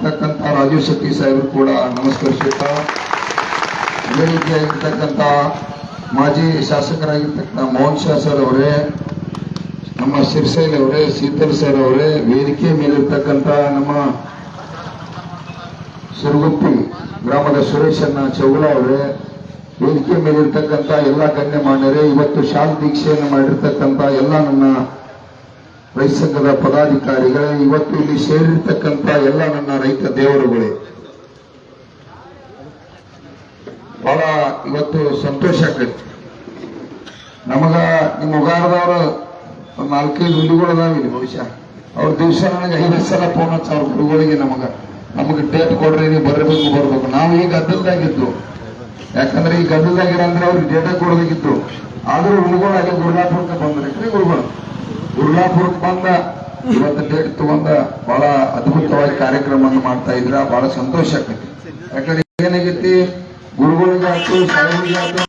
ಆಗಿರ್ತಕ್ಕಂಥ ರಾಜೀವ್ ಶೆಟ್ಟಿ ಸಾಹೇಬರು ಕೂಡ ನಮಸ್ಕರಿಸುತ್ತಾ, ಅದೇ ರೀತಿಯಾಗಿರ್ತಕ್ಕಂಥ ಮಾಜಿ ಶಾಸಕರಾಗಿರ್ತಕ್ಕಂಥ ಮೋಹನ್ ಶಾ ಸರ್ ಅವರೇ, ನಮ್ಮ ಶಿರ್ಸೈಲ್ ಅವರೇ, ಶೀತಲ್ ಸರ್ ಅವರೇ, ವೇದಿಕೆ ಮೇಲಿರ್ತಕ್ಕಂಥ ನಮ್ಮ ಸುರಗುಪ್ಪಿ ಗ್ರಾಮದ ಸುರೇಶಣ್ಣ ಚೌಲ ಅವರೇ, ವೇದಿಕೆ ಮೇಲಿರ್ತಕ್ಕಂಥ ಎಲ್ಲ ಗಣ್ಯಮಾನ್ಯರೇ, ಇವತ್ತು ಶಾಲ ದೀಕ್ಷೆಯನ್ನು ಮಾಡಿರ್ತಕ್ಕಂಥ ಎಲ್ಲ ನನ್ನ ರೈತ ಸಂಘದ ಪದಾಧಿಕಾರಿಗಳೇ, ಇವತ್ತು ಇಲ್ಲಿ ಸೇರಿರ್ತಕ್ಕಂಥ ಎಲ್ಲ ನನ್ನ ರೈತ ದೇವರುಗಳೇ, ಬಹಳ ಇವತ್ತು ಸಂತೋಷ ಆಗ್ತದೆ. ನಮಗ ನಿಮ್ಮ ಉಗಾರದವರು ನಾಲ್ಕೈದು ಹುಡುಗಳು ಅದಾವ ಇಲ್ಲಿ ಬಹುಶಃ. ಅವ್ರ ದಿವಸ ನನಗೆ ಐದು ಸಲ ಫೋನ್ ಸಾವಿರ ಹುಡುಗಳಿಗೆ ನಮಗ. ನಮಗೆ ಡೇಟ್ ಕೊಡ್ರಿ, ನೀವು ಬರಬೇಕು ಬರ್ಬೇಕು ನಾವು ಈಗ ಗದ್ದಲ್ದಾಗಿದ್ದು. ಯಾಕಂದ್ರೆ ಈ ಗದ್ದಲ್ದಾಗಿರಂದ್ರೆ ಅವ್ರಿಗೆ ಡೇಟಾ ಕೊಡಬೇಕಿತ್ತು. ಆದ್ರೂ ಹುಡುಗಳು ಅಲ್ಲಿ ಗುರುನಾಥ ಬಂದ್ರೆ ಗುರುಗಳು. ಗುರ್ಲಾಪುರಕ್ಕೆ ಬಂದ, ಇವತ್ತು ಡೇಟ್ ತಗೊಂಡ ಬಹಳ ಅದ್ಭುತವಾಗಿ ಕಾರ್ಯಕ್ರಮವನ್ನು ಮಾಡ್ತಾ ಇದ್ರ, ಬಹಳ ಸಂತೋಷ ಆಗ್ತೈತಿ ಯಾಕಂದ್ರೆ ಏನಾಗೈತಿ ಗುರುಗಳಿಗಾಯ್ತು ಸಾಹೇಬರಿಗೆ ಆಯ್ತು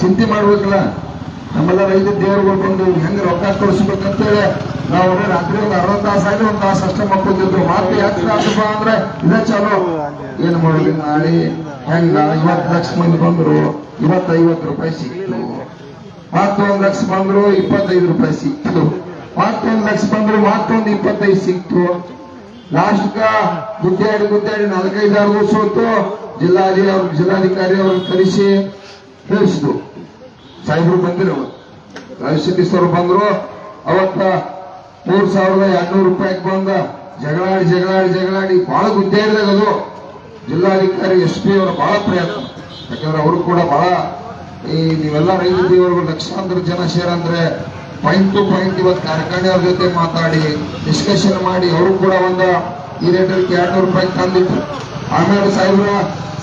ಚಿಂತೆ ಮಾಡ್ಬೇಕಲ್ಲ. ನಮ್ಮೆಲ್ಲ ರೈತ ದೇವರುಗಳು ಬಂದು ಹೆಂಗ್ ರೊಕ್ಕ ಕಳಿಸ್ಬೇಕಂತೇಳಿ ನಾವು ರಾತ್ರಿ ಒಂದು ಅರ್ಧ ತಾಸು ಆಗಿ ಒಂದು ತಾಸು ಅಷ್ಟೇ ಮಕ್ಕೊಂಡಿದ್ರು ಮತ್ತೆ ಯಾಕೆ ಆತಪ್ಪ ಅಂದ್ರೆ, ಇದೇ ಚಲೋ. ಏನ್ ಮಾಡೋದು? ನಾಳೆ ಹೆಂಗ? ಇವತ್ತು ಲಕ್ಷ ಮಂದಿ ಬಂದ್ರು. ಇವತ್ತು ಐವತ್ತು ರೂಪಾಯಿ ಸಿಕ್ತು. ಮತ್ತೊಂದು ಲಕ್ಷ ಬಂದ್ರು ಇಪ್ಪತ್ತೈದು ರೂಪಾಯಿ ಸಿಕ್ತು. ಮತ್ತೊಂದು ಲಕ್ಷ ಬಂದ್ರು ಮತ್ತೊಂದು ಇಪ್ಪತ್ತೈದು ಸಿಕ್ತು. ಲಾಸ್ಟ್ ಗುದ್ದಾಡಿ ಗುದ್ದಾಡಿ ನಾಲ್ಕೈದು ಸಾವಿರ ಹೊತ್ತು ಜಿಲ್ಲಾಧಿ ಅವ್ರ ಜಿಲ್ಲಾಧಿಕಾರಿ ಅವ್ರನ್ನ ಕರೆಸಿ ತಿಳಿಸಿದ್ರು ಸಾಹೇಬ್ರು ಬಂದಿರು. ರಾಜಶೆಟ್ಟಿ ಸರ್ ಬಂದ್ರು. ಅವತ್ತ ಮೂರ್ ಸಾವಿರದ ಎರಡ್ನೂರು ರೂಪಾಯಿಗೆ ಬಂದ. ಜಗಳಾಡಿ ಜಗಳಾಡಿ ಜಗಳಾಡಿ ಬಹಳ ಗುದ್ದಾಡಿದಾಗ ಅದು ಜಿಲ್ಲಾಧಿಕಾರಿ ಎಸ್ ಪಿ ಅವರ ಬಹಳ ಪ್ರಯತ್ನ. ಯಾಕಂದ್ರೆ ಅವರು ಕೂಡ ಬಹಳ ಈ ನೀವೆಲ್ಲ ರೈತ ದೇವರುಗಳು ಲಕ್ಷಾಂತರ ಜನ ಸೇರಂದ್ರೆ ಪಾಯಿಂಟ್ ಟು ಪಾಯಿಂಟ್ ಇವತ್ತು ಕಾರ್ಖಾನೆ ಅವ್ರ ಜೊತೆ ಮಾತಾಡಿ ಡಿಸ್ಕಷನ್ ಮಾಡಿ, ಅವರು ಕೂಡ ಒಂದು ಈ ರೇಟಲ್ಲಿ ಎರಡ್ನೂರು ರೂಪಾಯಿ ತಂದಿತ್ತು ಆಮೇಲೆ ಸಾಹೇಬ್ರ,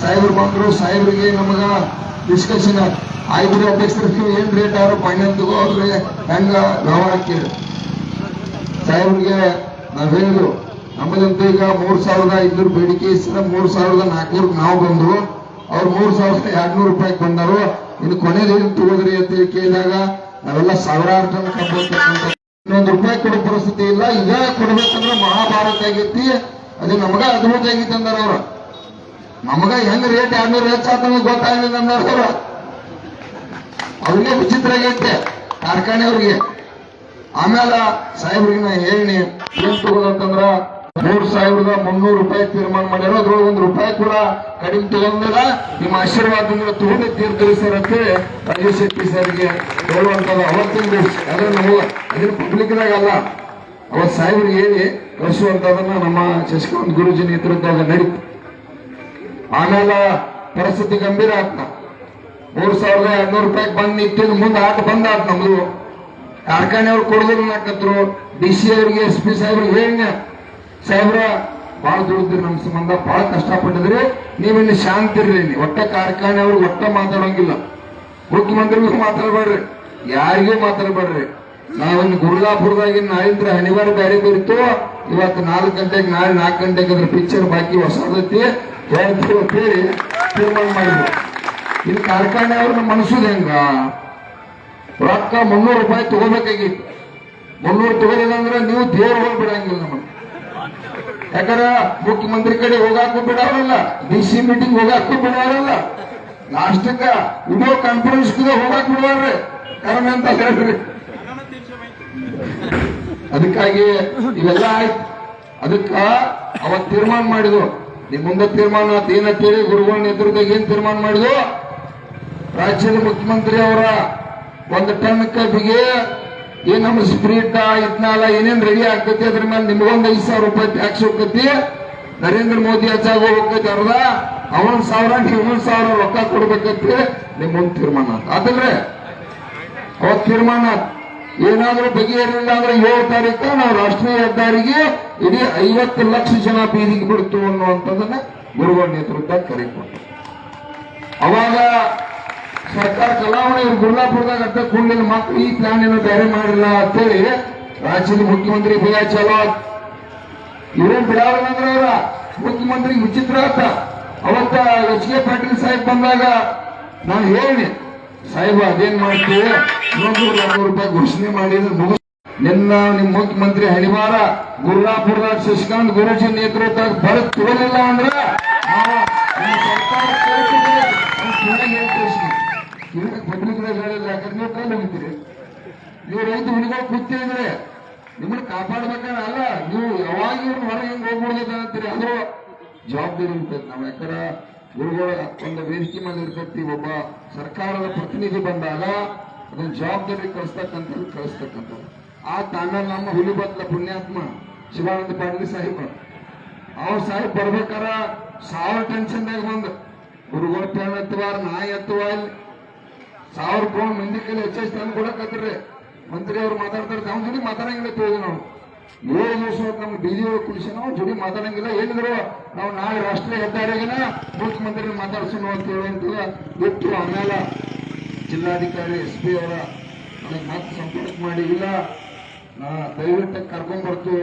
ಸಾಹೇಬ್ರು ಬಂದ್ರು, ಸಾಹೇಬ್ರಿಗೆ ನಮಗ ಡಿಸ್ಕಷನ್ ಆಯ್ತು. ಅಧ್ಯಕ್ಷರು, ನೀವು ಏನ್ ರೇಟ್ ಯಾರು ಫೈನಲ್ ತಗೋರಿ ಹೆಂಗ ವ್ಯವಹಾರ ಕೇಳಿ. ಸಾಹೇಬ್ರಿಗೆ ನಾವ್ ಹೇಳಿದ್ರು, ನಮ್ಮದಂತೆ ಈಗ ಮೂರ್ ಸಾವಿರದ ಐದ್ನೂರು ಬೇಡಿಕೆ ಇಷ್ಟ ಮೂರ್ ಸಾವಿರದ ನಾಲ್ಕನೂರಕ್ಕೆ ನಾವು ಬಂದ್ರು ಅವ್ರು ಮೂರ್ ಸಾವಿರದ ಎರಡ್ನೂರು ರೂಪಾಯಿಗೆ ಬಂದರು. ಇನ್ನು ಕೊನೆದು ಏನ್ ತಗೋದ್ರಿ ಅಂತ ಹೇಳಿ ಕೇಳಿದಾಗ ನಾವೆಲ್ಲ ಸಾವಿರಾರು ಕಬ್ಬು ತಗೊಂಡು ಇನ್ನೊಂದು ರೂಪಾಯಿ ಕೊಡೋ ಪರಿಸ್ಥಿತಿ ಇಲ್ಲ. ಈಗ ಕೊಡ್ಬೇಕಂದ್ರೆ ಮಹಾಭಾರತ ಆಗೈತಿ. ಅದು ನಮಗ ಅದ್ಭುತ ಆಗಿತ್ತು ಅಂದಾರ ಅವ್ರ. ನಮಗ ಹೆಂಗ್ ರೇಟ್ ಎರಡ್ನೂರು ಹೆಚ್ಚಾತ ಗೊತ್ತಾಗಲಿಲ್ಲ ಅಂದಾರ ಅವ್ರ. ಅವ್ರಿಗೆ ವಿಚಿತ್ರ ಆಗೈತೆ ಕಾರ್ಖಾನೆಯವ್ರಿಗೆ. ಆಮೇಲೆ ಸಾಹೇಬ್ರಿಗೆ ನಾ ಹೇಳಿ ಏನ್ ತಗೋದಂತಂದ್ರ ಮೂರ್ ಸಾವಿರದ ಮುನ್ನೂರು ರೂಪಾಯಿ ತೀರ್ಮಾನ ಮಾಡ್ಯಾರ. ಅದ್ರೊಳಗೆ ಒಂದು ರೂಪಾಯಿ ಕೂಡ ಕಡಿಮೆ ತಗೊಂಡಿಲ್ಲ. ನಿಮ್ಮ ಆಶೀರ್ವಾದದಿಂದ ತಗೊಂಡು ತೀರ್ತೀರಿ ಸರ್ ಅಂತ ರಾಜೇಶ್ ಶೆಟ್ಟಿ ಸರ್ಗೆ ಹೇಳುವಂತದ ಅವತ್ತಿನ ದಿವಸ. ಅದ್ರ ನಾವು ಅದ್ರ ಪಬ್ಲಿಕ್ದಾಗ ಅಲ್ಲ. ಅವತ್ ಸಾಹೇಬ್ರಿಗೆ ಹೇಳಿ ಕಳಿಸುವಂತದನ್ನ ನಮ್ಮ ಶಶಿಕಾಂತ್ ಗುರುಜಿ ನೇತೃತ್ವದ ನಡೀತು ಆಮೇಲೆ ಪರಿಸ್ಥಿತಿ ಗಂಭೀರ ಆತ್ನ ಮೂರ್ ಸಾವಿರದ ಎರಡ್ನೂರು ರೂಪಾಯಿ ಬಂದ್ ನಿಂತಿದ್ದು ಮುಂದೆ ಆಟ ಬಂದ್ ಆತ್ ನಮ್ದು. ಕಾರ್ಖಾನೆ ಅವ್ರು ಕೊಡೋದಿಲ್ಲ ಡಿ ಸಿ ಅವ್ರಿಗೆ, ಎಸ್ ಪಿ ಸಾಹೇಬ್ರಿಗೆ ಹೇಳಿ ಸಾಹೇಬ್ರ ಭಾಳ ದುಡಿದ್ರಿ ನಮ್ಮ ಸಂಬಂಧ ಭಾಳ ಕಷ್ಟಪಟ್ಟಿದ್ರಿ ನೀವಿಲ್ಲಿ ಶಾಂತಿ ಇರ್ರಿ ಇಲ್ಲಿ. ಒಟ್ಟ ಕಾರ್ಖಾನೆ ಅವ್ರಿಗೆ ಒಟ್ಟ ಮಾತಾಡೋಂಗಿಲ್ಲ. ಮುಖ್ಯಮಂತ್ರಿಗೂ ಮಾತಾಡಬೇಡ್ರಿ, ಯಾರಿಗೂ ಮಾತಾಡಬೇಡ್ರಿ. ನಾವೊಂದು ಗುರುದಾಪುರದಾಗಿ ನಾಳಿಂದ್ರ ಅನಿವಾರ್ಯ ಬೇರೆ ಬರಿತು. ಇವತ್ತು ನಾಲ್ಕು ಗಂಟೆಗೆ ನಾಳೆ ನಾಲ್ಕು ಗಂಟೆಗೆ ಅದ್ರ ಪಿಕ್ಚರ್ ಬಾಕಿ ಹೊಸದೈತಿ. ಹೇಳ್ತೀವಿ ತೀರ್ಮಾನ ಮಾಡಿದ್ರು ಇಲ್ಲಿ ಕಾರ್ಖಾನೆ ಅವ್ರನ್ನ ಮನಸ್ಸುದು ಹೆಂಗ? ರೊಕ್ಕ ಮುನ್ನೂರು ರೂಪಾಯಿ ತಗೋಬೇಕಾಗಿತ್ತು. ಮುನ್ನೂರು ತಗೋಲಿಲ್ಲ ಅಂದ್ರೆ ನೀವು ದೇವ್ರ ಹೋಗ್ಬಿಡಂಗಿಲ್ಲ ನಮಗೆ. ಯಾಕಂದ್ರೆ ಮುಖ್ಯಮಂತ್ರಿ ಕಡೆ ಹೋಗಾಕು ಬಿಡೋರಲ್ಲ ಡಿ ಸಿ ಮೀಟಿಂಗ್ ಹೋಗಾಕು ಬಿಡೋರಲ್ಲ ಲಾಸ್ಟಕ್ಕ ವಿಡಿಯೋ ಕಾನ್ಫರೆನ್ಸ್ ಹೋಗಾಕ್ ಬಿಡುವಾರ್ರಿ ಕಾರಣ ಅಂತ ಹೇಳ್ರಿ. ಅದಕ್ಕಾಗಿ ಇವೆಲ್ಲ ಆಯ್ತು. ಅದಕ್ಕ ಅವತ್ ತೀರ್ಮಾನ ಮಾಡಿದ್ರು. ನಿಮ್ ಮುಂದೆ ತೀರ್ಮಾನ ಏನಂತೇಳಿ ಗುರುಗಳ ನೇತೃತ್ವದಾಗ ಏನ್ ತೀರ್ಮಾನ ಮಾಡಿದ್ರು? ರಾಜ್ಯದ ಮುಖ್ಯಮಂತ್ರಿ ಅವರ ಒಂದು ಟನ್ ಕಬ್ಬಿಗೆ ಏನ್ ನಮ್ಮ ಸ್ಪಿರಿಟ್ ಇದ್ನಾಲ ಏನೇನ್ ರೆಡಿ ಆಗ್ತೈತಿ, ಅದ್ರ ಮೇಲೆ ನಿಮ್ಗೊಂದ್ ಐದ್ ಸಾವಿರ ರೂಪಾಯಿ ಟ್ಯಾಕ್ಸ್ ಹೋಗ್ತೈತಿ. ನರೇಂದ್ರ ಮೋದಿ ಹೆಚ್ಚಾಗ ಹೋಗ್ತೈತಿ ಅರ್ಧ ಅವನ್ ಸಾವಿರ ನೀವೊಂದ್ ಸಾವಿರ ರೊಕ್ಕ ಕೊಡ್ಬೇಕೈತಿ. ನಿಮ್ಗೊಂದ್ ತೀರ್ಮಾನ ಆದ್ರೆ ಅವತ್ ತೀರ್ಮಾನ ಏನಾದ್ರೂ ಬಗೆಹರಿಲ್ಲ ಅಂದ್ರೆ ಏಳು ತಾರೀಕು ನಾವು ರಾಷ್ಟ್ರೀಯ ಹೆದ್ದಾರಿಗೆ ಇಡೀ ಐವತ್ತು ಲಕ್ಷ ಜನ ಬೀದಿಗೆ ಬಿಡ್ತು ಅನ್ನುವಂಥದ್ದನ್ನ ಗುರುಗಳ ನೇತೃತ್ವ ಕರೆಕೊಟ್ಟು ಅವಾಗ ಸರ್ಕಾರ ಚಲಾವಣೆ ಗುರ್ಲಾಪುರದಾಗ ಅಂತ ಕೂಡಲಿಲ್ಲ ಮತ್ತೆ ಈ ಪ್ಲಾನ್ ಏನೋ ಬೇರೆ ಮಾಡಿಲ್ಲ ಅಂತೇಳಿ ರಾಜ್ಯದ ಮುಖ್ಯಮಂತ್ರಿ ಭಯ ಚಲೋ ಇವ್ರೇನ್ ಬಿಡಾವಣೆ ಅವರ? ಮುಖ್ಯಮಂತ್ರಿ ವಿಚಿತ್ರ ಆತ. ಅವತ್ತ ಎಚ್ ಕೆ ಪಾಟೀಲ್ ಸಾಹೇಬ್ ಬಂದಾಗ ನಾನು ಹೇಳಿ ಸಾಹೇಬ್ ಅದೇನ್ ಮಾಡ್ತೀವಿ ಇನ್ನೊಂದು ರೂಪಾಯಿ ಘೋಷಣೆ ಮಾಡಿ ಮುಗಿಸ್ ನಿನ್ನ ನಿಮ್ಮ ಮುಖ್ಯಮಂತ್ರಿ ಹಣಿವಾರ ಗುರುಲಾಪುರದಾಗ ಶಶಿಕಾಂತ್ ಗುರುಜಿ ನೇತೃತ್ವದಾಗ ಬರತ್ ತೋಲಿಲ್ಲ ಅಂದ್ರ ನಾವು ನಿಮ್ಮ ಸರ್ಕಾರ ಕೇಳ್ತಿದ್ದೀವಿ. ಅವ್ನು ಕಿವ್ಯಾಗ ಹೇಳ್ತೀವಿ ಅಷ್ಟೇ. ಕಿವ್ಯಾಗ ಪಬ್ಲಿಕ್ದಾಗ ಹೇಳಿಲ್ಲ ಯಾಕಂದ್ರೆ ನೀವು ಕಲ್ಲು ಹೋಗ್ತೀರಿ ನೀವು ಹುಡುಗ ಕೂತಿದ್ರೆ ನಿಮ್ಮನ್ನ ಅಲ್ಲ, ನೀವು ಯಾವಾಗ ಇವ್ರು ಹೊರಗೆ ಹೆಂಗ್ ಅಂತ ಅಂತೀರಿ ಆದ್ರೂ ಜವಾಬ್ದಾರಿ ಇರ್ತದೆ ನಾವು ಯಾಕಂದ್ರ ಗುರುಗಳ ಒಂದು ವೇದಿಕೆ ಮೇಲೆ ಇರ್ತೈತಿ ಒಬ್ಬ ಸರ್ಕಾರದ ಪ್ರತಿನಿಧಿ ಬಂದಾಗ ಅದನ್ನ ಜವಾಬ್ದಾರಿ ಕಳಿಸ್ತಕ್ಕಂಥ ಕಳಿಸ್ತಕ್ಕಂಥ ಆ ತಾಂಡ ನಮ್ಮ ಹುಲಿಬತ್ಲ ಪುಣ್ಯಾತ್ಮ ಶಿವಾನಂದ ಪಾಟೀಲ್ ಸಾಹೇಬ್ ಅವ್ರ. ಸಾಹೇಬ್ ಬರ್ಬೇಕಾರ ಸಾವಿರ ಟೆನ್ಷನ್ದಾಗ ಬಂದ, ಗುರುಗಳ ಪ್ಯಾನ್ ಎತ್ತುವಾರ ನಾಯಿ ಎತ್ತುವ, ಇಲ್ಲಿ ಸಾವಿರ ಕೋಣ ಮಂದಿ ಕೈಲಿ ಹೆಚ್ಚೆಚ್ಚು ತಂದು ಮಂತ್ರಿ ಅವ್ರು ಮಾತಾಡ್ತಾರೆ, ನಾವು ಜುಡಿ ಮಾತಾಡಂಗಿಲ್ಲ ತಿಳಿದು ನಾವು ಏಳು ದಿವಸ ನಮ್ಮ ಬೀದಿ ಒಳಗೆ ಕುಳಿಸಿ ನಾವು ಜೊತೆ ಮಾತಾಡಂಗಿಲ್ಲ. ಏನಿದ್ರು ನಾವು ನಾಳೆ ರಾಷ್ಟ್ರೀಯ ಹೆದ್ದಾರಿಗಿನ ಮುಖ್ಯಮಂತ್ರಿ ಮಾತಾಡ್ಸೋಣ ಅಂತ ಹೇಳುವಂತ ಬಿಟ್ಟು ಆಮೇಲೆ ಜಿಲ್ಲಾಧಿಕಾರಿ ಎಸ್ ಪಿ ಅವರ ನನಗೆ ಮಾತು ಸಂಪರ್ಕ ಮಾಡಿ, ಇಲ್ಲ, ನಾ ದಯವಿಟ್ಟು ಕರ್ಕೊಂಡ್ಬರ್ತು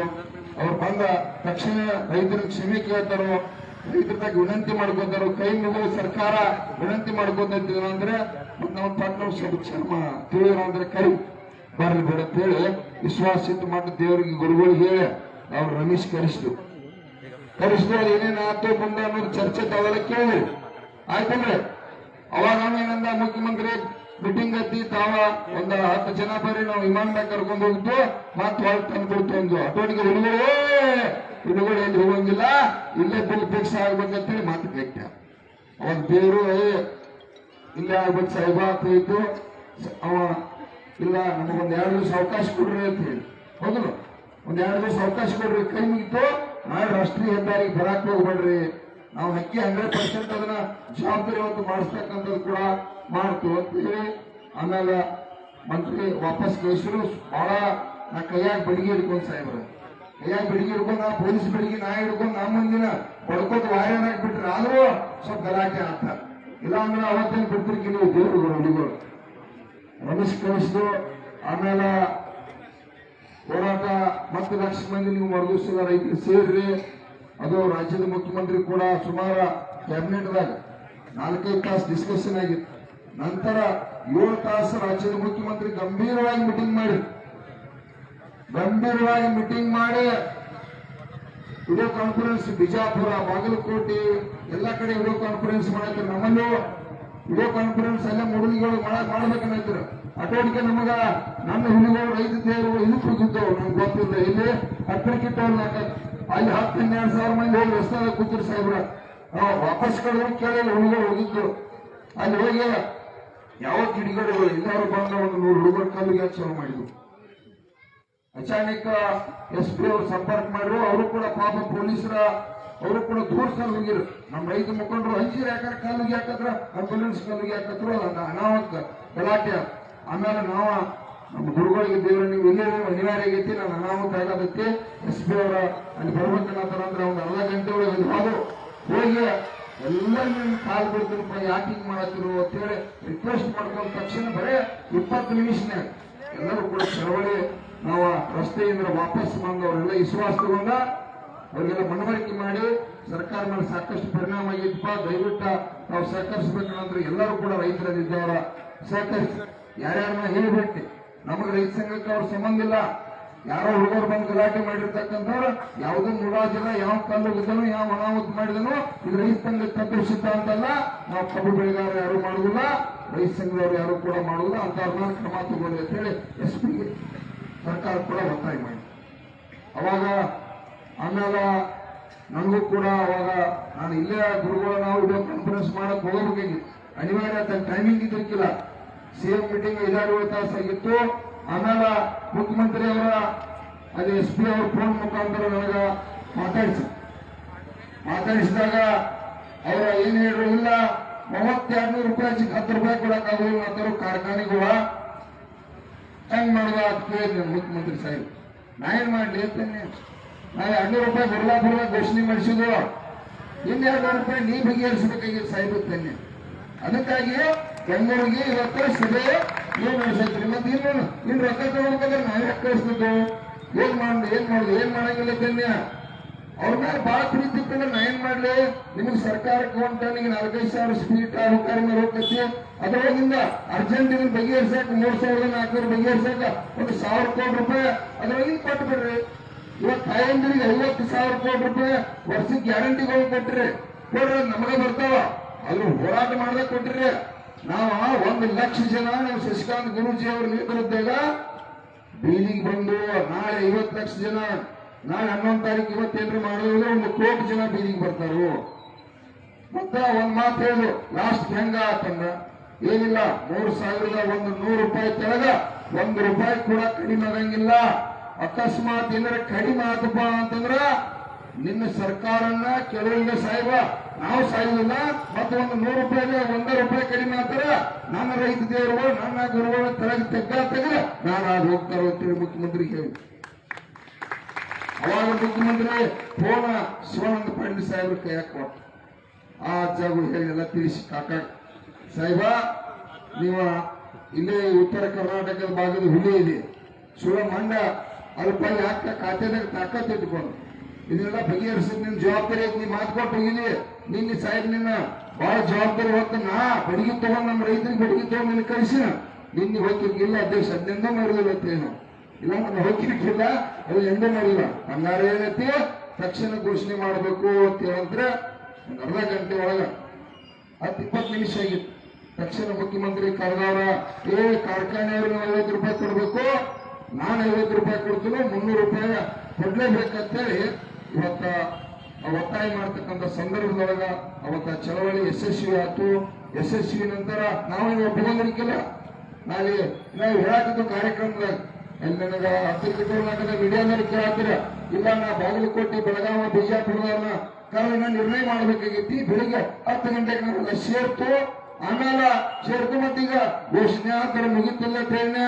ಅವ್ರು ಬಂದ ತಕ್ಷಣ ರೈತರ ಕ್ಷಮೆ ಕೇಳ್ತಾರೋ ರೈತರದಾಗ ವಿನಂತಿ ಮಾಡ್ಕೋತಾರೋ, ಕೈ ಮುಗಿದು ಸರ್ಕಾರ ವಿನಂತಿ ಮಾಡ್ಕೋತಿದ್ರು ಅಂದ್ರೆ ನಾವು ಪಟ್ನ ಸ್ವಲ್ಪ ಕ್ಷಮ ತಿಳಿಯೋಣ ಅಂದ್ರೆ ಕೈ. ಬರ್ಲಿ ಹೇಳಿ ವಿಶ್ವಾಸ ಇಟ್ಟು ಮಾಡಿ ದೇವರಿಗೆ ಗುರುಗಳಿಗೆ ಹೇಳಿ ಅವ್ರು ರಮೇಶ್ ಕರೆಸಿದ್ರು. ಕರೆಸಿದ್ರು ಅದು ಏನೇನು ಆತು ಬಂದ ಅನ್ನೋದು ಚರ್ಚೆ ತಾವೆಲ್ಲ ಕೇಳಿ ಆಯ್ತಂದ್ರೆ ಅವಾಗ ಏನಂದ ಮುಖ್ಯಮಂತ್ರಿ ಮೀಟಿಂಗ್ ಹತ್ತಿ ತಾವ ಒಂದ ಹತ್ತು ಜನ ಬರೀ ನಾವು ವಿಮಾನದಾಗ ಕರ್ಕೊಂಡು ಹೋಗ್ತು ಮತ್ತೆ ಹೊರಗೆ ತಂದು ಅಂದ್ರು. ಒಂದು ಅಟೋನಿಗೆ ಹುಡುಗರು ಹುಡುಗರು ಎಲ್ಲಿ ಹೋಗಂಗಿಲ್ಲ? ಇಲ್ಲೇ ಬಿಲ್ ಫಿಕ್ಸ್ ಆಗ್ಬೇಕಂತೇಳಿ ಮಾತು ಕಟ್ಟ ಅವಾಗ ದೇವರು ಇಲ್ಲೇ ಆಗ್ಬೇಕು ಸಾಹೇಬ, ಅಂತ ಇದ್ದು ಅವ ಇಲ್ಲ ಒಂದು ಎರಡು ದಿವಸ ಅವಕಾಶ ಕೊಡ್ರಿ ಅಂತ ಹೇಳಿ. ಹೌದಲ್ಲ ಒಂದ್ ಎರಡು ದಿವಸ ಅವಕಾಶ ಕೊಡ್ರಿ. ಕೈ ಮುಗಿತು. ನಾಳೆ ರಾಷ್ಟ್ರೀಯ ಹೆದ್ದಾರಿಗೆ ಬರಾಕ್ ಹೋಗ್ಬೇಡ್ರಿ. ನಾವು ಹಕ್ಕಿ ಹಂಡ್ರೆಡ್ ಪರ್ಸೆಂಟ್ ಅದನ್ನ ಜವಾಬ್ದಾರಿ ಹೊತ್ತು ಮಾಡಿಸ್ತಕ್ಕಂಥದ್ದು ಕೂಡ ಮಾಡ್ತು ಅಂತ ಹೇಳಿ ಆಮೇಲೆ ಮಂತ್ರಿ ವಾಪಸ್ ಕಳಿಸಿದ್ರು ಬಹಳ ನಾ ಕೈಯಾಗ ಬಡಿಗೆ ಹಿಡ್ಕೊಂಡ್ ಸಾಹೇಬ್ರ. ಕೈಯಾಗ ಬಿಡಿಗೆ ಹಿಡ್ಕೊಂಡ್ ನಾ ಪೊಲೀಸ್ ಬಿಡಿಗೆ, ನಾ ಹಿಡ್ಕೊಂಡ್ ನಮ್ಮ ಮುಂದಿನ ಬಡ್ಕೋತ ವಾಯನ್ ಹಾಕ್ಬಿಟ್ರೆ ಆದ್ರೂ ಸ್ವಲ್ಪ ಗಲಾಟೆ ಆಗ್ತಾರೆ ಇಲ್ಲ. ಅಂದ್ರೆ ಅವತ್ತೇನು ಬಿಡ್ತಿರ್ಕಿ ನೀವು ದೇವ್ರುಗಳು ಹುಡುಗರು? ರಮೇಶ್ ಕಳಿಸಿದ್ರು ಆಮೇಲೆ ಹೋರಾಟ ಮತ್ತೆ ಲಕ್ಷ ಮಂದಿ ನೀವು ಮರುದಿವಸ ರೈತರು ಸೇರ್ರಿ. ಅದು ರಾಜ್ಯದ ಮುಖ್ಯಮಂತ್ರಿ ಕೂಡ ಸುಮಾರು ಕ್ಯಾಬಿನೆಟ್ದಾಗ ನಾಲ್ಕೈದು ತಾಸು ಡಿಸ್ಕಷನ್ ಆಗಿತ್ತು. ನಂತರ ಏಳು ತಾಸು ರಾಜ್ಯದ ಮುಖ್ಯಮಂತ್ರಿ ಗಂಭೀರವಾಗಿ ಮೀಟಿಂಗ್ ಮಾಡಿ. ಗಂಭೀರವಾಗಿ ಮೀಟಿಂಗ್ ಮಾಡಿ. ವಿಡಿಯೋ ಕಾನ್ಫರೆನ್ಸ್ ಬಿಜಾಪುರ, ಬಾಗಲಕೋಟೆ, ಎಲ್ಲ ಕಡೆ ವಿಡಿಯೋ ಕಾನ್ಫರೆನ್ಸ್ ಮಾಡಕ್ಕೆ ನಮ್ಮಲ್ಲೂ ವಿಡಿಯೋ ಕಾನ್ಫರೆನ್ಸ್ ಎಲ್ಲ ಮುಡುಗಿಗಳು ಮಾಡಬೇಕು ಮಾಡ್ಬೇಕನ್ನೈತಿರು ಅಟೋಟಿಗೆ ನಮಗ ನನ್ನ ಹಿಂದೂ ರೈತ ದೇವರು ಇದಕ್ಕೆ ಕೂತಿದ್ದವು, ನಮ್ಗೆ ಗೊತ್ತಿಲ್ಲ. ಇಲ್ಲಿ ನಾಕ ಅಲ್ಲಿ ಹತ್ತು ಹನ್ನೆರಡು ಸಾವಿರ ಮಂದಿ ಹೋಗಿ ರಸ್ತೆ ಕೂತಿರು ಸಾಹೇಬ್ರ. ವಾಪಸ್ ಕಳೆದ್ರು ಕೇಳಿಲ್ಲ, ಹುಡುಗರು ಹೋಗಿದ್ದು ಅಲ್ಲಿ ಹೋಗಿ ಯಾವ ಕಿಡಿಗಡುಗಳು ಎಲ್ಲರೂ ಬಂದ ಒಂದು ನೂರು ಹುಡುಗರು ಕಲ್ಲಿಗೆ ಚಾಲು ಮಾಡಿದ್ರು. ಅಚಾನಕ್ ಎಸ್ ಪಿ ಅವರು ಸಂಪರ್ಕ ಮಾಡಿದ್ರು. ಅವರು ಕೂಡ ಪಾಪ ಪೊಲೀಸರ ಅವರು ಕೂಡ ದೂರ್ಸಲ್ಲಿ ಹೋಗಿರು. ನಮ್ಮ ರೈತ ಮುಖಂಡರು ಹಂಚಿರ ಯಾಕಂದ್ರೆ ಕಾಲಿಗೆ ಹಾಕತ್ರ ಅದ ಅನಾಹುತ, ಗಲಾಟೆ. ಆಮೇಲೆ ನಾವ ನಮ್ಮ ಗುರುಗಳಿಗೆ ದೇವರು ನೀವು ಇಲ್ಲೇ ನೀವು ಅನಿವಾರ್ಯ ಆಗೈತಿ ನಾನು ಅನಾಹುತ ಆಗದಕ್ಕೆ ಎಸ್ ಪಿ ಅವರ ಅಲ್ಲಿ ಬರ್ಬೇಕನ್ನತ್ತಾರ ಅಂದ್ರೆ ಒಂದು ಅರ್ಧ ಗಂಟೆ ಒಳಗೆ ಅಲ್ಲಿ ಹೋಗಿ. ಎಲ್ಲ ನಿಮ್ಮ ಕಾಲು ಬಿಡ್ತೀರಪ್ಪ ಯಾಕೆ ಹಿಂಗೆ ಮಾಡತ್ತಿರು? ಅಂತೇಳಿ ರಿಕ್ವೆಸ್ಟ್ ಮಾಡ್ಕೊಂಡ ತಕ್ಷಣ ಬರೇ ಇಪ್ಪತ್ತು ನಿಮಿಷನೇ ಎಲ್ಲರೂ ಕೂಡ ಚಳವಳಿ, ನಾವು ರಸ್ತೆಯಿಂದ ವಾಪಸ್ ಬಂದು ಅವರೆಲ್ಲ ವಿಶ್ವಾಸ ತಗೊಂಡ ಅವರಿಗೆಲ್ಲ ಮನವರಿಕೆ ಮಾಡಿ ಸರ್ಕಾರ ಮೇಲೆ ಸಾಕಷ್ಟು ಪರಿಣಾಮ ಆಗಿದ್ದಪ್ಪ ದಯವಿಟ್ಟು ನಾವು ಸಹಕರಿಸಬೇಕಂದ್ರೆ ಎಲ್ಲರೂ ಕೂಡ ರೈತರಲ್ಲಿದ್ದವರ ಸಹಕರಿಸಿ ಯಾರ್ಯಾರನ್ನ ಹೇಳಿಬಿಟ್ಟು ನಮಗೆ ರೈತ ಸಂಘಕ್ಕೆ ಅವ್ರ ಸಂಬಂಧ ಇಲ್ಲ. ಯಾರೋ ಹುಡುಗರು ಬಂದು ಗಲಾಟೆ ಮಾಡಿರ್ತಕ್ಕಂಥವ್ರು, ಯಾವುದು ಮುಲಾಜಿಲ್ಲ ಯಾವ ಕಲ್ಲು ಇದ್ದನು ಯಾವ ಅನಾಹುತ ಮಾಡಿದನು, ಇದು ರೈತ ಸಂಘಕ್ಕೆ ತಪ್ಪಿಸುತ್ತ ಅಂತಲ್ಲ, ನಾವು ಕಬ್ಬು ಬೆಳೆಗಾರರು ಯಾರು ಮಾಡುದಿಲ್ಲ, ರೈತ ಸಂಘದವರು ಯಾರು ಕೂಡ ಮಾಡುದಿಲ್ಲ ಅಂತವ್ರನ್ನ ಕ್ರಮ ತಗೊಳ್ಳಿ ಅಂತ ಹೇಳಿ ಎಸ್ ಪಿಗೆ ಸರ್ಕಾರ ಕೂಡ ಒತ್ತಾಯ ಮಾಡಿ ಅವಾಗ ಆಮೇಲೆ ನನಗೂ ಕೂಡ ಅವಾಗ ನಾನು ಇಲ್ಲೇ ಗುರುಗಳು ನಾವು ವಿಡಿಯೋ ಕಾನ್ಫರೆನ್ಸ್ ಮಾಡಕ್ ಹೋಗಬೇಕಾಗಿತ್ತು ಅನಿವಾರ್ಯ ಟೈಮಿಂಗ್ ಇದ್ದಿರ್ಕಿಲ್ಲ. ಸಿಎಂ ಮೀಟಿಂಗ್ ಐದಾರು ತಾಸು ಆಗಿತ್ತು ಆಮೇಲೆ ಮುಖ್ಯಮಂತ್ರಿ ಅವರ, ಅದೇ ಎಸ್ ಪಿ ಅವ್ರ ಫೋನ್ ಮುಖಾಂತರ ನನಗ ಮಾತಾಡಿಸ. ಮಾತಾಡಿಸಿದಾಗ ಅವರ ಏನು ಹೇಳ್ರು ಇಲ್ಲ ಮೂವತ್ತೆರಡು ನೂರು ರೂಪಾಯಿ ಹತ್ತು ರೂಪಾಯಿ ಕೊಡಕ್ಕಾಗೋದಿಲ್ಲ ಅಂತಾರು ಕಾರ್ಖಾನೆಗಳ ಹೆಂಗ್ ಮಾಡುವ ಅಂತ ಮುಖ್ಯಮಂತ್ರಿ ಸಾಹೇಬ್. ನಾ ಏನ್ ಮಾಡ್ಲಿ ಅಂತೇನೆ? ನಾವು ಎರಡ್ನೂರು ರೂಪಾಯಿ ಗುರ್ಲಾಪುರದಾಗ ಘೋಷಣೆ ಮಾಡಿಸಿದ್ರು ಇನ್ನು ಎರಡ್ನೂರು ರೂಪಾಯಿ ನೀ ಬಗೆಹರಿಸಬೇಕಾಗಿತ್ತು ಸಾಹೇಬ್ ಅಂತೇನೆ ಅದಕ್ಕಾಗಿ ಬೆಂಗಳೂರಿಗೆ ಇವತ್ತು ಸಭೆ ಏನ್ ನಡೆಸತ್ರಿ? ಮತ್ತೆ ಇನ್ನು ಇನ್ನು ರೊಕ್ಕ ತಗೋಬೇಕಾದ್ರೆ ಯಾಕೆ ಕಳಿಸ್ಬೇಕು. ಏನ್ ಮಾಡುದು ಏನ್ ಮಾಡುದು ಏನ್ ಮಾಡಂಗಿಲ್ಲ ತನ್ಯ ಅವ್ರ ಮೇಲೆ ಬಹಳ ಪ್ರೀತಿ ಇತ್ತಂದ್ರೆ ನಾ ಏನ್ ಮಾಡ್ಲಿ? ನಿಮಗೆ ಸರ್ಕಾರಕ್ಕೆ ಒಂದ್ ಟನ್ನಿಗೆ ನಾಲ್ಕೈದು ಸಾವಿರ ಸ್ಪೀಟ್ ಹುಕ್ಕಾರಿ ಮೇಲೆ ಹೋಗ್ತೈತಿ. ಅದ್ರೊಳಗಿಂದ ಅರ್ಜೆಂಟ್ ಇದನ್ನ ಬಗೆಹರಿಸಾಕ ಮೂರ್ ಸಾವಿರದ ನಾಲ್ಕೂರು ಬಗೆಹರಿಸಾಕ ಒಂದು ಸಾವಿರ ಕೋಟಿ ರೂಪಾಯಿ ಅದ್ರೊಳಗಿಂದ ಕೊಟ್ಟು ಬಿಡ್ರಿ ಇವತ್ತು ತಾಯಂದಿರಿಗೆ ಐವತ್ತು ಸಾವಿರ ಕೋಟಿ ರೂಪಾಯಿ ವರ್ಷಕ್ಕೆ ಗ್ಯಾರಂಟಿಗಳು ಕೊಟ್ರಿ ಕೊಡ್ರಿ ನಮಗೆ ಬರ್ತಾವ. ಅದ್ರ ಹೋರಾಟ ಮಾಡದೆ ಕೊಟ್ರಿ ನಾವು ಒಂದು ಲಕ್ಷ ಜನ ನಾವು ಶಶಿಕಾಂತ್ ಗುರೂಜಿ ಅವ್ರ ನೇತೃತ್ವದಾಗ ಬೀದಿಗೆ ಬಂದು ನಾಳೆ ಐವತ್ತು ಲಕ್ಷ ಜನ, ನಾಳೆ ಹನ್ನೊಂದು ತಾರೀಕು ಇವತ್ತೇನ್ರಿ ಮಾಡಿದ್ರೆ ಒಂದು ಕೋಟಿ ಜನ ಬೀದಿಗೆ ಬರ್ತಾರು. ಮತ್ತ ಒಂದ್ ಮಾತು ಹೇಳು ಲಾಸ್ಟ್ ಹೆಂಗ ಆತಂದ್ರ ಏನಿಲ್ಲ, ಮೂರು ಸಾವಿರದ ಒಂದು ನೂರು ರೂಪಾಯಿ ತೆಳಗ ಒಂದು ರೂಪಾಯಿ ಕೂಡ ಕಡಿಮೆ ಆಗಂಗಿಲ್ಲ. ಅಕಸ್ಮಾತ್ ಏನಾರ ಕಡಿಮೆ ಆತಪ್ಪ ಅಂತಂದ್ರ, ನಿನ್ನ ಸರ್ಕಾರನ್ನ ಕೆಲವೊಂದು ಸಾಯ್ಬ ನಾವು ಸಾಯುವುದಿಲ್ಲ ಮತ್ತೆ ಒಂದು ನೂರು ರೂಪಾಯಿಗೆ ಒಂದ ರೂಪಾಯಿ ಕಡಿಮೆ ಆಗ್ತಾರ. ನನ್ನ ರೈತ ದೇವರು ನನ್ನ ಗುರುಗಳ ತೆಳಗೆ ತೆಗ್ಗ ತೆಗೆದ ನಾನು ಅದು ಹೋಗ್ತಾರೋ ಅಂತೇಳಿ ಮುಖ್ಯಮಂತ್ರಿ ಹೇಳಿ. ಅವಾಗ ಮುಖ್ಯಮಂತ್ರಿ ಫೋನ ಶಿವಾನಂದ ಪಾಟೀಲ್ ಸಾಹೇಬ್ರ ಕೈಯಾಗ ಕೊಟ್ಟ. ಆ ಅಜ್ಜಗಳು ಹೇಳಿ ಎಲ್ಲ ತಿಳಿಸಿ ಕಾಕ ಸಾಹೇಬ, ನೀವ ಇಲ್ಲೇ ಉತ್ತರ ಕರ್ನಾಟಕದ ಭಾಗದ ಹುಲಿ ಇದೆ. ಸುಳ ಮಂಡ ಅಲ್ಪ ಹಾಕ ಖಾತೆದಾಗ ತಾಕತ್ ಇಟ್ಕೊಂಡು ಇದನ್ನೆಲ್ಲ ಬಗೆಹರಿಸಿದ ನಿನ್ ಜವಾಬ್ದಾರಿ ಐತಿ, ನೀ ಮಾತು ಕೊಟ್ಟು ಹೋಗಿಲಿ ನಿನ್ನ ಸಾಹೇಬ್ ನಿನ್ನ ಬಹಳ ಜವಾಬ್ದಾರಿ ಹೊತ್ತು ನಾ ಬಡಗಿ ತಗೊಂಡ್ ನಮ್ಮ ರೈತರಿಗೆ ಬಡಗಿ ತಗೊಂಡ್ ನಿನ್ನ ಕಳಿಸಿನ ನಿನ್ನ ಹೋಗಿರ್ಗಿಲ್ಲ ಅಧ್ಯಕ್ಷ ಅದನ್ನೆಂದ ಮಾಡಿದಿಲ್ಲ ಇಲ್ಲ, ನಾನು ಹೋಗಿರ್ಗಿಲ್ಲ ಅದು ಎಂದೂ ಮಾಡಿಲ್ಲ ಹಂಗಾರ ಏನೈತಿ? ತಕ್ಷಣ ಘೋಷಣೆ ಮಾಡಬೇಕು ಅಂತ ಹೇಳಿದ್ರೆ, ಒಂದು ಅರ್ಧ ಗಂಟೆ ಒಳಗೆ ಹತ್ತು ಇಪ್ಪತ್ತು ನಿಮಿಷ ಆಗಿತ್ತು. ತಕ್ಷಣ ಮುಖ್ಯಮಂತ್ರಿ ಕರೆದವರ, ಏ, ಕಾರ್ಖಾನೆಯವ್ರಿಗೆ ಐವತ್ತು ರೂಪಾಯಿ ಕೊಡಬೇಕು. ನಾನು ಐವತ್ತು ರೂಪಾಯಿ ಕೊಡ್ತೀನಿ ಮುನ್ನೂರು ರೂಪಾಯಿ ಕೊಡ್ಲೇಬೇಕಂತೇಳಿ ಇವತ್ತ ಒತ್ತಾಯ ಮಾಡ್ತಕ್ಕಂಥ ಸಂದರ್ಭದೊಳಗ ಅವತ್ತ ಚಳವಳಿ ಯಶಸ್ವಿ ಆಯ್ತು ಯಶಸ್ವಿ ನಂತರ ನಾವು ಒಪ್ಪಿಕೊಂಡಿರ್ಕಿಲ್ಲ ನಾಳೆ ನಾವು ಹೇಳಾಕಿದ್ದು ಕಾರ್ಯಕ್ರಮದಾಗ ಅಲ್ಲಿ ನನಗ ಹತ್ತಿರ ಮೀಡಿಯಾದಲ್ಲಿ ಕೇಳತ್ತೀರ ಇಲ್ಲ, ನಾ ಬಾಗಲಕೋಟೆ, ಬೆಳಗಾವಿ, ಬಿಜಾಪುರದವ್ರನ್ನ ಕಾರಣ ನಿರ್ಣಯ ಮಾಡಬೇಕಾಗಿತ್ತು. ಬೆಳಿಗ್ಗೆ ಹತ್ತು ಗಂಟೆಗೆ ನಾವೆಲ್ಲ ಸೇರ್ತು, ಆಮೇಲೆ ಸೇರ್ತು ಮತ್ತೀಗ ಘೋಷಣೆ ಆತರ ಮುಗಿತಿಲ್ಲ ಟ್ರೈನ್.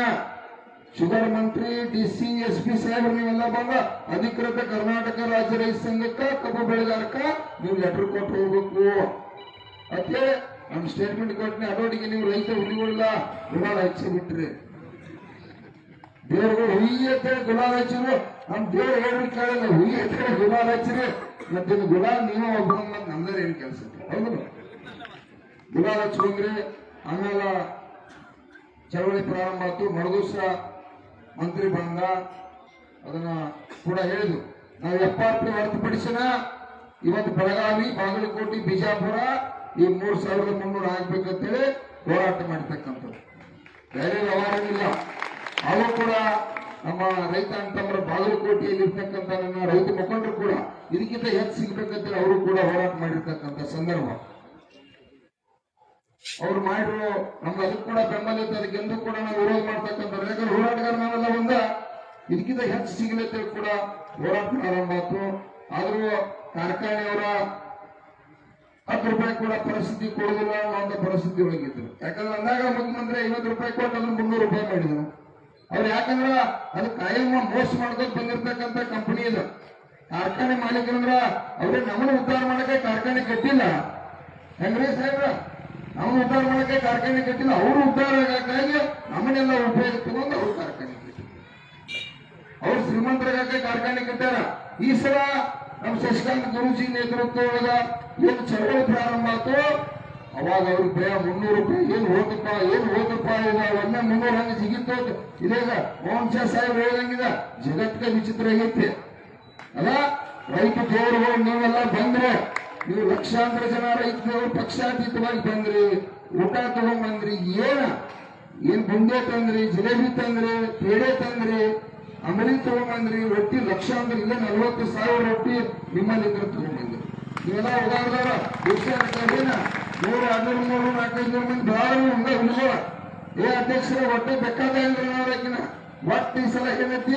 ಶುಗರ್ ಮಂತ್ರಿ ಡಿ ಸಿ ಎಸ್ ಪಿ ಸಾಹೇಬ್ರು, ನೀವೆಲ್ಲ ಬಂದ ಅಧಿಕೃತ ಕರ್ನಾಟಕ ರಾಜ್ಯ ರೈತ ಸಂಘಕ್ಕ, ಕಬ್ಬು ಬೆಳೆಗಾರಕ್ಕ, ನೀವು ಲೆಟರ್ ಕೊಟ್ಟು ಹೋಗ್ಬೇಕು. ಅದೇ ನಮ್ಮ ಸ್ಟೇಟ್ಮೆಂಟ್ ಕೊಟ್ಟನೆ ಅದೋಟಿಗೆ ನೀವು ರೈತ ಹುಲಿಗಳಿಲ್ಲ ಗುಲಾಲ್ ಹಚ್ಚಿ ಬಿಟ್ರಿ. ದೇವ್ರಿಗೆ ಹುಯಿ ಅಂತೇಳಿ ಗುಲಾಲ್ ಹಚ್ಚಿರು ನಮ್ ದೇವ್ರು ಹೇಳಿ ಕೇಳಿಲ್ಲ, ಹುಯಿ ಅಂತೇಳಿ ಗುಲಾಲ್ ಹಚ್ಚಿರಿ. ಮತ್ತೆ ಗುಲಾಲ್, ನೀವು ಒಬ್ಬ ನಮ್ದೇ ಏನ್ ಕೆಲಸ ಹೌದು. ಗುಲಾಲ್ ಹಚ್ಕೊಂಡ್ರಿ ಆಮೇಲೆ ಚಳವಳಿ ಪ್ರಾರಂಭ ಆಯ್ತು. ಮರುದಿವಸ ಮಂತ್ರಿ ಬಂದ, ಅದನ್ನ ಕೂಡ ಹೇಳಿದ್ರು. ನಾವು ಎಫ್ಆರ್ಪಿ ಹೊರತುಪಡಿಸಿನ ಇವತ್ತು ಬೆಳಗಾವಿ, ಬಾಗಲಕೋಟೆ, ಬಿಜಾಪುರ ಈ ಮೂರು ಸಾವಿರದ ಮುನ್ನೂರು ಆಗ್ಬೇಕಂತೇಳಿ ಹೋರಾಟ ಮಾಡಿರ್ತಕ್ಕಂಥದ್ದು ಬೇರೆ ವ್ಯವಹಾರ ಇಲ್ಲ. ಅವರು ಕೂಡ ನಮ್ಮ ರೈತ ಅಂತಂದ್ರೆ ಬಾಗಲಕೋಟೆಯಲ್ಲಿ ಇರ್ತಕ್ಕಂಥ ನನ್ನ ರೈತ ಮುಖಂಡರು ಕೂಡ ಇದಕ್ಕಿಂತ ಹೆಚ್ಚು ಸಿಗ್ಬೇಕಂತೇಳಿ ಅವರು ಕೂಡ ಹೋರಾಟ ಮಾಡಿರ್ತಕ್ಕಂಥ ಸಂದರ್ಭ. ಅವ್ರು ಮಾಡಿರೋ ನಮ್ಗೆ ಅದಕ್ಕೆ ಕೂಡ ಬೆಂಬಲ ಅದಕ್ಕೆಂದು ಅದಕ್ಕೆ ಕೂಡ ನಾವು ವಿರೋಧ ಮಾಡ್ತಕ್ಕಂಥ ಯಾಕಂದ್ರೆ ಹೋರಾಟಗಾರ ನಾವೆಲ್ಲ ಒಂದ. ಇದಕ್ಕಿಂತ ಹೆಚ್ಚು ಸಿಗಲತ್ತೆ ಕೂಡ ಹೋರಾಟ ಪ್ರಾರಂಭ ಆಯ್ತು. ಆದ್ರೂ ಕಾರ್ಖಾನೆಯವರ ಹತ್ತು ರೂಪಾಯಿ ಕೂಡ ಪರಿಸ್ಥಿತಿ ಕೊಡುದಿಲ್ಲ ಅನ್ನೋ ಪರಿಸ್ಥಿತಿ ಒಳಗಿದ್ರು ಯಾಕಂದ್ರೆ ಅಂದಾಗ ಮುಖ್ಯಮಂತ್ರಿ ಐವತ್ತು ರೂಪಾಯಿ ಕೊಟ್ಟು ಅದನ್ನ ಮುನ್ನೂರು ರೂಪಾಯಿ ಮಾಡಿದ್ರು. ಅವ್ರು ಯಾಕಂದ್ರ ಅದು ಕಾಯಂ ಮೋಸ ಮಾಡ್ಕೊಂಡು ಬಂದಿರ್ತಕ್ಕಂಥ ಕಂಪನಿ ಇದು. ಕಾರ್ಖಾನೆ ಮಾಲೀಕರಂದ್ರ ಅವ್ರಿಗೆ ನಮ್ಮನ್ನು ಉದ್ಧಾರ ಮಾಡಕ್ಕೆ ಕಾರ್ಖಾನೆ ಕಟ್ಟಿಲ್ಲ. ಹೆಂಗ್ರಿ ಸಾಹೇಬ್ರ? ನಾವು ಉದ್ಧಾರ ಮಾಡಕ್ಕೆ ಕಾರ್ಖಾನೆ ಕಟ್ಟಿಲ್ಲ, ಅವರು ಉದ್ಧಾರ ಆಗಕ್ಕಾಗಿ ನಮ್ಮನ್ನೆಲ್ಲ ಉಪಯೋಗ ತಗೊಂಡು ಅವ್ರು ಕಾರ್ಖಾನೆ ಅವ್ರು ಶ್ರೀಮಂತರಾಗಕ್ಕೆ ಕಾರ್ಖಾನೆ ಕಟ್ಟಾರ ಈ ಸಲ ನಮ್ಮ ಶಶಿಕಾಂತ್ ಗುರುಜಿ ನೇತೃತ್ವ ಒಳಗ ಏನು ಚಳವಳಿ ಪ್ರಾರಂಭ ಆಯ್ತು ಅವಾಗ ಅವ್ರ ಭಯ, ಮುನ್ನೂರು ರೂಪಾಯಿ, ಏನ್ ಹೋತಪ್ಪ ಏನ್ ಹೋತಪ್ಪ, ಈಗ ಒಮ್ಮೆ ಮುನ್ನೂರು ಹಂಗೆ ಸಿಗಿತ್ತು ಇದೀಗ ಮೋಹನ್ ಶಾ ಸಾಹೇಬ್ ಹೇಳ್ದಂಗಿದ, ಜಗತ್ತಿಗೆ ವಿಚಿತ್ರ ಆಗೈತಿ. ಅಲ್ಲ, ರೈತ ದೇವರುಗಳು ನೀವೆಲ್ಲ ಬಂದ್ರೆ ನೀವು ಲಕ್ಷಾಂತರ ಜನ ರೈತರು ಪಕ್ಷಾತೀತವಾಗಿ ಬಂದ್ರಿ ಊಟ ತಗೊಂಡ್ಬಂದ್ರಿ ಏನ? ಏನ್ ಬುಂದೆ ತಂದ್ರಿ, ಜಿಲೇಬಿ ತಂದ್ರಿ, ಪೇಡೆ ತಂದ್ರಿ ಅಮಲಿ ತಗೊಂಡ್ಬಂದ್ರಿ ರೊಟ್ಟಿ ಲಕ್ಷಾಂತರ ಇಲ್ಲ, ನಲ್ವತ್ತು ಸಾವಿರ ರೊಟ್ಟಿ ನಿಮ್ಮಲ್ಲಿ ಇದ್ರೆ ತಗೊಂಡ್ಬಂದ್ರಿ ನೀವೆಲ್ಲ ಉದಾಹರಣೆ ನೂರು ಹದಿನೂರು ಮೂರು ನಾಲ್ಕೈದು ಮಂದಿ ಭಾಳ ಹಂಗ ಹುಡುಗ ಏ ಅಧ್ಯಕ್ಷರ ಒಟ್ಟೆ ಬೇಕಾದ ನೋಡಕಿನ ಒಟ್ಟು ಈ ಸಲ ಏನೈತಿ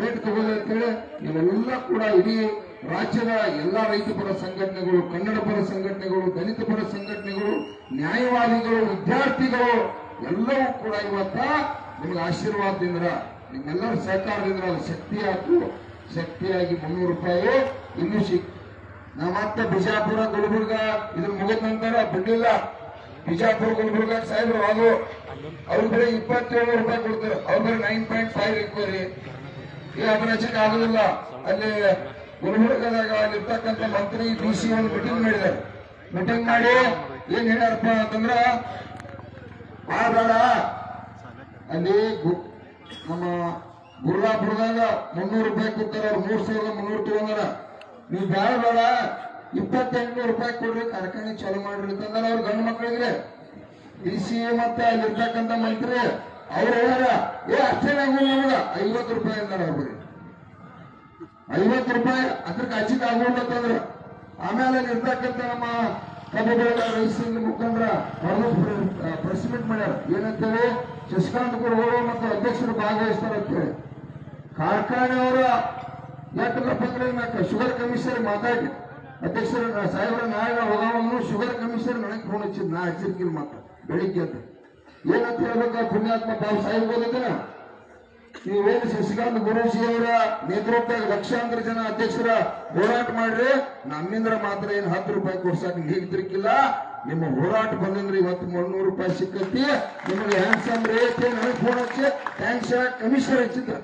ರೇಟ್ ತಗೋದ ಅಂತೇಳಿ. ಕೂಡ ಇಡೀ ರಾಜ್ಯದ ಎಲ್ಲಾ ರೈತ ಪರ ಸಂಘಟನೆಗಳು, ಕನ್ನಡ ಪರ ಸಂಘಟನೆಗಳು, ದಲಿತ ಪರ ಸಂಘಟನೆಗಳು, ನ್ಯಾಯವಾದಿಗಳು, ವಿದ್ಯಾರ್ಥಿಗಳು, ಎಲ್ಲವೂ ಕೂಡ ಇವತ್ತ ನಿಮ್ಗೆ ಆಶೀರ್ವಾದದಿಂದ, ನಿಮ್ಮೆಲ್ಲರ ಸಹಕಾರದಿಂದ ಅದು ಶಕ್ತಿ ಆಯ್ತು ಶಕ್ತಿಯಾಗಿ ಮುನ್ನೂರು ರೂಪಾಯಿ ಇನ್ನೂ ಸಿಕ್ ನಾ ಮತ್ತೆ ಬಿಜಾಪುರ, ಗುಲ್ಬರ್ಗ ಇದ್ರ ಮುಗಿದ ನಂತರ ಬಿಡ್ಲಿಲ್ಲ. ಬಿಜಾಪುರ, ಗುಲ್ಬರ್ಗ ಸಾಹೇಬ್ರು ಅದು ಅವ್ರ ಬರೀ ಇಪ್ಪತ್ತೇಳು ರೂಪಾಯಿ ಕೊಡ್ತಾರೆ. ಅವ್ರ ಬರೀ ನೈನ್ ಪಾಯಿಂಟ್ ಫೈವ್ ಇಕ್ಕೋರಿ ಈ ಹೆಚ್ಚಿಗೆ ಆಗೋದಿಲ್ಲ. ಅಲ್ಲಿ ಗುಲ್ಬರ್ಗದಾಗ ಅಲ್ಲಿರ್ತಕ್ಕಂಥ ಮಂತ್ರಿ ಡಿ ಸಿ ಒಂದು ಮೀಟಿಂಗ್ ಮಾಡಿದ್ದಾರೆ. ಮೀಟಿಂಗ್ ಮಾಡಿ ಏನ್ ಹೇಳ್ಯಾರಪ್ಪ ಅಂತಂದ್ರ ಬೇಡ. ಅಲ್ಲಿ ನಮ್ಮ ಗುರ್ಲಾಪುರದಾಗ ಮುನ್ನೂರು ರೂಪಾಯಿ ಕೊಡ್ತಾರ, ಅವ್ರು ಮೂರ್ ಸಾವಿರದ ಮುನ್ನೂರು ತಗೊಂಡಾರ. ನೀವು ಬೇಡ ಬೇಡ. ಇಪ್ಪತ್ತೆಂಟುನೂರು ರೂಪಾಯಿ ಕೊಡ್ರಿ, ಕಾರ್ಖಾನೆ ಚಾಲೂ ಮಾಡ್ರಿ ಅಂತಂದ್ರ ಅವ್ರ ಗಂಡು ಮಕ್ಕಳಿಗೆ ಡಿ ಸಿ ಮತ್ತೆ ಅಲ್ಲಿರ್ತಕ್ಕಂಥ ಮಂತ್ರಿ, ಅವ್ರು ಹೇಳ್ಯಾರ, ಏ ಅಷ್ಟೇ ನಮ್ಗೆ ನಮಗ. ಐವತ್ತು ರೂಪಾಯಿ ಅಂದಾರ ಅವ್ರಿಗೆ. ಐವತ್ತು ರೂಪಾಯಿ ಅದಕ್ಕೆ ಹಚ್ಚಿದ ಆಗೋಲ್ಲ ಆಮೇಲೆ ಇರ್ತಕ್ಕಂಥ ನಮ್ಮ ಕಬ್ಬು ಬೆಳೆಗಾರ ರೈತರ ಮುಖಂಡರ ಪ್ರೆಸ್ ಮೀಟ್ ಮಾಡ್ಯಾರ. ಏನಂತೇಳಿ, ಶಶಿಕಾಂತ್ ಗುರುಗಳು ಮತ್ತು ಅಧ್ಯಕ್ಷರು ಭಾಗವಹಿಸ್ತಾರಂತೇಳಿ ಕಾರ್ಖಾನೆಯವರ ಯಾಕಂದ್ರಪ್ಪ ಅಂದ್ರೆ ನಾ ಶುಗರ್ ಕಮಿಷನರ್ ಮಾತಾಡಿ. ಅಧ್ಯಕ್ಷರ ಸಾಹೇಬರ ನಾಯಕ ಹೋಗವನ್ನು ಶುಗರ್ ಕಮಿಷನರ್ ನನಗೆ ಫೋನ್ ಹಚ್ಚಿದ್. ನಾ ಹಚ್ಚಿರ್ಕಿಲ್ಲ ಮಾತ್ರ, ಬೆಳಿಗ್ಗೆ ಅಂತ. ಏನಂತ ಹೇಳ್ಬೇಕು, ಪುಣ್ಯಾತ್ಮ ಬಾಬು ಸಾಹೇಬ್ ಓದಿದ್ದನ ನೀವೇನು ಶಶಿಕಾಂತ್ ಗುರೂಜಿ ಅವರ ನೇತೃತ್ವ ಲಕ್ಷಾಂತರ ಜನ ಅಧ್ಯಕ್ಷರ ಹೋರಾಟ ಮಾಡ್ರಿ ನಮ್ಮಿಂದ್ರ ಮಾತ್ರ ಏನ್ ಹತ್ತು ರೂಪಾಯಿ ಕೊಡ್ಸಕ್ ನೀಗ್ತಿರ್ಕಿಲ್ಲ ನಿಮ್ಮ ಹೋರಾಟ ಬಂದಂದ್ರೆ ಇವತ್ತು ಮುನ್ನೂರು ರೂಪಾಯಿ ಸಿಕ್ಕತಿ. ನಿಮಗೆ ಹ್ಯಾಂಡ್ಸಮ್ ರೇಟ್ ನನಗೆ ಫೋನ್ ಹಚ್ಚಿ. ಥ್ಯಾಂಕ್ಸ್ ಕಮಿಷನರ್ ಹಚ್ಚಿದ್ರು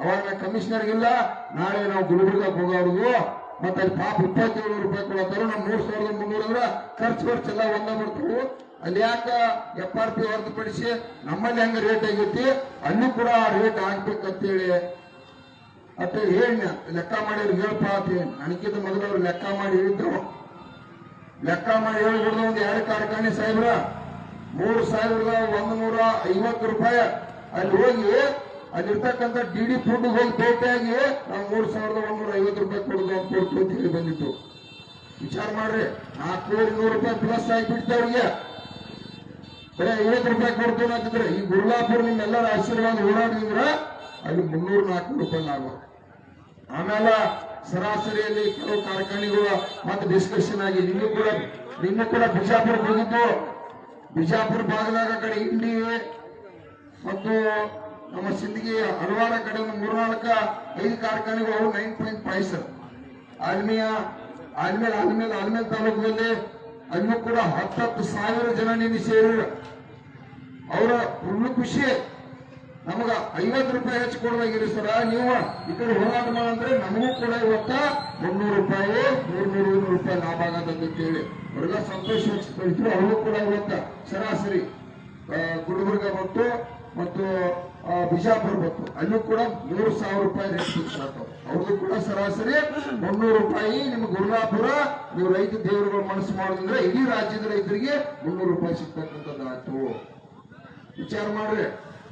ಅವಾಗ ನಾ ಕಮಿಷನರ್ಗಿಲ್ಲ ನಾಳೆ ನಾವು ಗುಲ್ಬರ್ಗಕ್ಕೆ ಹೋಗೋರ್ದು ಮತ್ತೆ ಅಲ್ಲಿ ಪಾಪ ಇಪ್ಪತ್ತೇಳು ರೂಪಾಯಿ ಕೊಡತ್ತಾರ ನಾವು ಮೂರ್ ಸಾವಿರದ ಮುನ್ನೂರ ಅಂದ್ರೆ ಖರ್ಚು ಖರ್ಚು ಎಲ್ಲ ಒಂದ ಬರ್ತಾವು ಅಲ್ಲಿ ಯಾಕೆ ಎಫ್ ಆರ್ ಪಿ ಹೊರತುಪಡಿಸಿ ನಮ್ಮಲ್ಲಿ ಹೆಂಗ ರೇಟ್ ಆಗೈತಿ? ಅಲ್ಲಿ ಕೂಡ ರೇಟ್ ಆಗ್ಬೇಕಂತೇಳಿ ಅಟ್ಟ ಹೇಳಿ ಲೆಕ್ಕ ಮಾಡಿದ್ರು ಹೇಳಪ್ಪ ಅಂತ ನನಗಿಂತ ಮೊದಲು ಅವ್ರು ಲೆಕ್ಕ ಮಾಡಿ ಹೇಳಿದ್ರು. ಲೆಕ್ಕ ಮಾಡಿ ಹೇಳಿಬಿಡ್ದು ಒಂದು ಎರಡು ಕಾರ್ಖಾನೆ ಸಾಹೇಬ್ರ? ಮೂರು ಸಾವಿರದ ಒಂದು ನೂರ ಐವತ್ತು ರೂಪಾಯಿ. ಅಲ್ಲಿ ಹೋಗಿ ಅಲ್ಲಿರ್ತಕ್ಕಂಥ ಡಿ ಡಿ ಫುಡ್ ಹೋಗಿ ಭೇಟಿಯಾಗಿ ನಾವು ಮೂರು ಸಾವಿರದ ಒಂದೂರ ಐವತ್ತು ರೂಪಾಯಿ ಕೊಡೋದು ಅಂತ ಕೊಡ್ತು ಅಂತ ಹೇಳಿ ಬಂದಿತ್ತು. ವಿಚಾರ ಮಾಡ್ರಿ, ನಾಲ್ಕೂವರೆ ನೂರು ರೂಪಾಯಿ ಪ್ಲಸ್ ಆಗಿಬಿಡ್ತು ಅವ್ರಿಗೆ. ಬರೀ ಐವತ್ತು ರೂಪಾಯಿ ಕೊಡ್ತೀನಿ ಅಂತಿದ್ರೆ, ಈ ಗುರುಲಾಪುರ ನಿಮ್ಮೆಲ್ಲರ ಆಶೀರ್ವಾದ ಓಡಾಡಿದ್ರ ಅಲ್ಲಿ ಮುನ್ನೂರು ನಾಲ್ಕು ರೂಪಾಯಿ ಲಾಭ. ಆಮೇಲೆ ಸರಾಸರಿಯಲ್ಲಿ ಕೆಲವು ಕಾರ್ಖಾನೆಗಳು ಮತ್ತೆ ಡಿಸ್ಕಷನ್ ಆಗಿ ನಿನ್ನೂ ಕೂಡ ನಿನ್ನೂ ಕೂಡ ಬಿಜಾಪುರ ಹೋಗಿದ್ದು. ಬಿಜಾಪುರ ಭಾಗದಾಗ ಕಡೆ ಇಂಡಿ ಮತ್ತು ನಮ್ಮ ಸಿಂದಗಿ ಹಲವಾರ ಕಡೆ ಒಂದು ಮೂರ್ನಾಲ್ಕ, ಐದು ಕಾರ್ಖಾನೆಗಳು ನೈನ್ ಪಾಯಿಂಟ್ ಫೈವ್ ಸರ್. ಆಲ್ಮಿಯ, ಆಲ್ಮೇಲೆ ಆಲ್ಮೇಲೆ ಆಲ್ಮೇಲೆ ತಾಲೂಕಿನಲ್ಲಿ ಅಲ್ಲೂ ಕೂಡ ಹತ್ತತ್ತು ಸಾವಿರ ಜನ ನಿನ್ನೆ ಸೇರು ಅವರ ಫುಲ್ ಖುಷಿ. ನಮಗ ಐವತ್ತು ರೂಪಾಯಿ ಹೆಚ್ಚು ಕೊಡದಾಗಿರಿ ಸರ. ನೀವು ಈ ಕಡೆ ಹೋರಾಟ ಮಾಡಂದ್ರೆ ನಮಗೂ ಕೂಡ ಇವತ್ತ ಮುನ್ನೂರು ರೂಪಾಯಿ ಮೂರ್ನೂರು ಇನ್ನೂರು ರೂಪಾಯಿ ಲಾಭ ಆಗದಂತೇಳಿ ಅವರೆಲ್ಲ ಸಂತೋಷ ವ್ಯಕ್ತಪಡಿಸಿದ್ರು. ಅವರು ಕೂಡ ಇವತ್ತ ಸರಾಸರಿ ಗುಡ್ಬರ್ಗ ಗುಲ್ಬರ್ಗ ಮತ್ತು ಆ, ಬಿಜಾಪುರ ಬಂತು. ಅಲ್ಲೂ ಕೂಡ ಮೂರು ಸಾವಿರ ರೂಪಾಯಿ ರೇಟ್ ಫಿಕ್ಸ್ ಆಗ್ತಾವ ಅವ್ರದ್ದು ಕೂಡ ಸರಾಸರಿ ಮುನ್ನೂರು ರೂಪಾಯಿ ನಿಮ್ಮ ಗುರುಲಾಪುರ ನೀವು ರೈತ ದೇವರುಗಳ ಮನಸ್ಸು ಮಾಡೋದಂದ್ರೆ ಇಡೀ ರಾಜ್ಯದ ರೈತರಿಗೆ ಮುನ್ನೂರು ರೂಪಾಯಿ ಸಿಗ್ತಕ್ಕಂಥದ್ದಾಯ್ತು ವಿಚಾರ ಮಾಡ್ರಿ.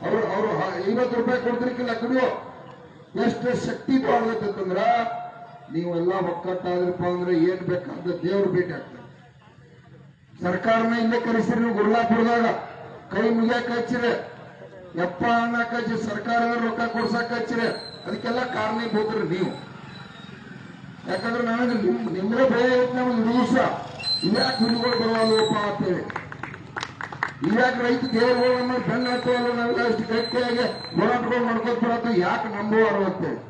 ಅವ್ರು ಅವ್ರು ಐವತ್ತು ರೂಪಾಯಿ ಕೊಡ್ತಿರ್ಕಿಲ್ಲ ಕಡಿಯೋ ಎಷ್ಟು ಶಕ್ತಿ ಅಂತಂದ್ರ ನೀವೆಲ್ಲ ಒಕ್ಕಟ್ಟಾದ್ರಪ್ಪ ಅಂದ್ರೆ ಏನ್ ಬೇಕಂತ ದೇವ್ರ ಭೇಟಿ ಆಗ್ತಾರೆ. ಸರ್ಕಾರನ ಇಲ್ಲೇ ಕರೆಸಿರಿ ನೀವು ಗುರುಲಾಪುರದಾಗ ಕೈ ಮುಗಿಯಾಕ ಹಚ್ಚಿರಿ. ಯಪ್ಪ ಅನ್ನಕ ಹಚ್ಚಿ ಸರ್ಕಾರದ ರೊಕ್ಕ ಕೊಡ್ಸಕ್ ಹಚ್ಚಿರಿ ಅದಕ್ಕೆಲ್ಲ ಕಾರಣೀಭೂತರು ನೀವು. ಯಾಕಂದ್ರೆ ನನಗೆ ನಿಮ್ ನಿಮ್ದೇ ಭಯ ಐತಿ ನಮ್ಗೆ ದಿವಸ ಇವ್ಯಾಕೆ ಹುಡುಗರು ಬರುವಲ್ಲಪ್ಪ ಅಂತೇಳಿ. ಇವ್ಯಾಕೆ ರೈತ ದೇವರುಗಳನ್ನ ಬೆನ್ನ ಹತ್ತುವಲ್ಲ ನಾವೆಲ್ಲ ಅಷ್ಟು ಗಟ್ಟಿಯಾಗಿ ಹೋರಾಟಗಳು ಮಾಡ್ಕೊತ ಬರತ್ತ, ಯಾಕೆ ನಂಬುವಾರು ಅಂತೇಳಿ.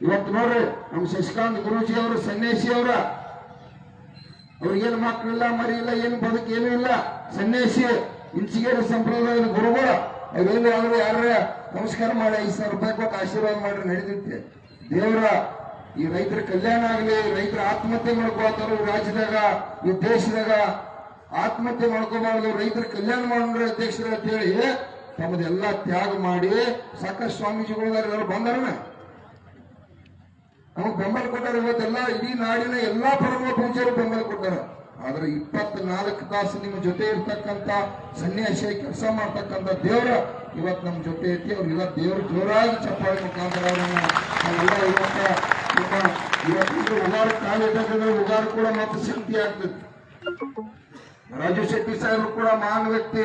ಇವತ್ತು ನೋಡ್ರಿ ನಮ್ಮ ಶಶಿಕಾಂತ್ ಗುರುಜಿ ಅವರು, ಸನ್ಯಾಸಿ ಅವರ. ಅವ್ರಿಗೇನು ಮಕ್ಕಳಿಲ್ಲ ಮರಿ ಇಲ್ಲ ಏನು ಬದುಕೇನು ಇಲ್ಲ. ಸನ್ಯಾಸಿ ಇಂಚಿಗೇರಿ ಸಂಪ್ರದಾಯದ ಗುರುಗಳು. ಅವೇನು ಆದ್ರೆ ಯಾರ ನಮಸ್ಕಾರ ಮಾಡಿ ಐದು ಸಾವಿರ ರೂಪಾಯಿ ಕೊಟ್ಟು ಆಶೀರ್ವಾದ ಮಾಡ್ರಿ ನಡೆದಿತ್ತೆ. ದೇವರ, ಈ ರೈತರ ಕಲ್ಯಾಣ ಆಗಲಿ, ರೈತರ ಆತ್ಮಹತ್ಯೆ ಮಾಡ್ಕೋತಾರ ಈ ರಾಜ್ಯದಾಗ, ಈ ದೇಶದಾಗ. ಆತ್ಮಹತ್ಯೆ ಮಾಡ್ಕೋಬಾರ್ದು, ರೈತರ ಕಲ್ಯಾಣ ಮಾಡ್ರಿ ಅಧ್ಯಕ್ಷರ ಅಂತ ಹೇಳಿ ತಮ್ಮದೆಲ್ಲ ತ್ಯಾಗ ಮಾಡಿ ಸಾಕಷ್ಟು ಸ್ವಾಮೀಜಿಗಳು ಎಲ್ಲರೂ ಬಂದಾರನ? ನಮಗ್ ಬೆಂಬಲ ಕೊಟ್ಟಾರ ಇವತ್ತೆಲ್ಲ ಇಡೀ ನಾಡಿನ ಎಲ್ಲಾ ಪರಮ ಪೂಜೆರು ಬೆಂಬಲ ಕೊಟ್ಟಾರ. ಆದ್ರೆ ಇಪ್ಪತ್ನಾಲ್ಕು ತಾಸು ನಿಮ್ಮ ಜೊತೆ ಇರ್ತಕ್ಕಂತ ಸನ್ಯಾಸಿ ಕೆಲಸ ಮಾಡ್ತಕ್ಕಂತ ದೇವರ ಇವತ್ತು ನಮ್ಮ ಜೊತೆ ಐತಿ. ಅವ್ರಿಗೆಲ್ಲ ದೇವರು ಜೋರಾಗಿ ಚಪ್ಪಾಳೆ ಮುಖಾಂತರ ಅವ್ರನ್ನ ನಾವೆಲ್ಲ ಇವತ್ತ ಉಗಾರ ಕಾಲಿಟ್ಟಂದ್ರೆ ಉಗಾರ ಕೂಡ ಮತ್ತೆ ಶಕ್ತಿ ಆಗ್ತದೆ. ರಾಜು ಶೆಟ್ಟಿ ಸಾಹೇಬರು ಕೂಡ ಮಹಾನ್ ವ್ಯಕ್ತಿ.